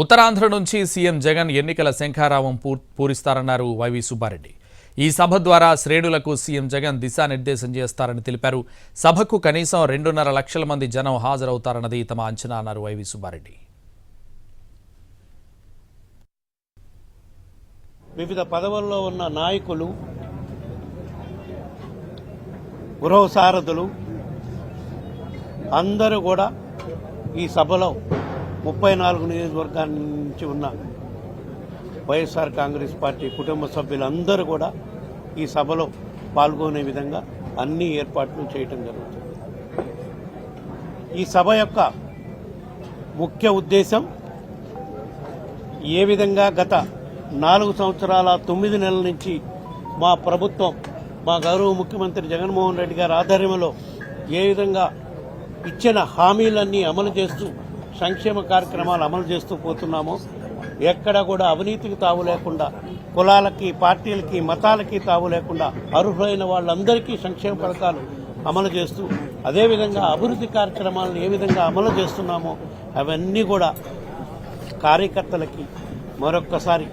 ఉత్తరాంధ్ర నుంచి సీఎం జగన్ ఎన్నికల శంఖారావం పూరిస్తారన్నారు వైవి సుబ్బారెడ్డి. ఈ సభ ద్వారా శ్రేణులకు సీఎం జగన్ దిశానిర్దేశం చేస్తారని తెలిపారు. సభకు కనీసం రెండున్నర లక్షల మంది జనం హాజరవుతారన్నది తమ అంచనా అన్నారు వైవి సుబ్బారెడ్డి. వివిధ పదవుల్లో ఉన్న నాయకులు గృహ సారథులు అందరూ కూడా ఈ సభలో ముప్పై నాలుగు నియోజకవర్గాల నుంచి ఉన్న వైఎస్ఆర్ కాంగ్రెస్ పార్టీ కుటుంబ సభ్యులందరూ కూడా ఈ సభలో పాల్గొనే విధంగా అన్ని ఏర్పాట్లు చేయటం జరుగుతుంది. ఈ సభ యొక్క ముఖ్య ఉద్దేశం ఏ విధంగా గత నాలుగు సంవత్సరాల తొమ్మిది నెలల నుంచి మా ప్రభుత్వం మా గౌరవ ముఖ్యమంత్రి జగన్మోహన్ రెడ్డి గారి ఆధ్వర్యంలో ఏ విధంగా ఇచ్చిన హామీలన్నీ అమలు చేస్తూ సంక్షేమ కార్యక్రమాలు అమలు చేస్తూ పోతున్నామో. ఎక్కడ కూడా అవినీతికి తావు లేకుండా కులాలకి పార్టీలకి మతాలకి తావు లేకుండా అర్హులైన వాళ్ళందరికీ సంక్షేమ పథకాలు అమలు చేస్తూ అదేవిధంగా అభివృద్ధి కార్యక్రమాలను ఏ విధంగా అమలు చేస్తున్నామో అవన్నీ కూడా కార్యకర్తలకి మరొక్కసారి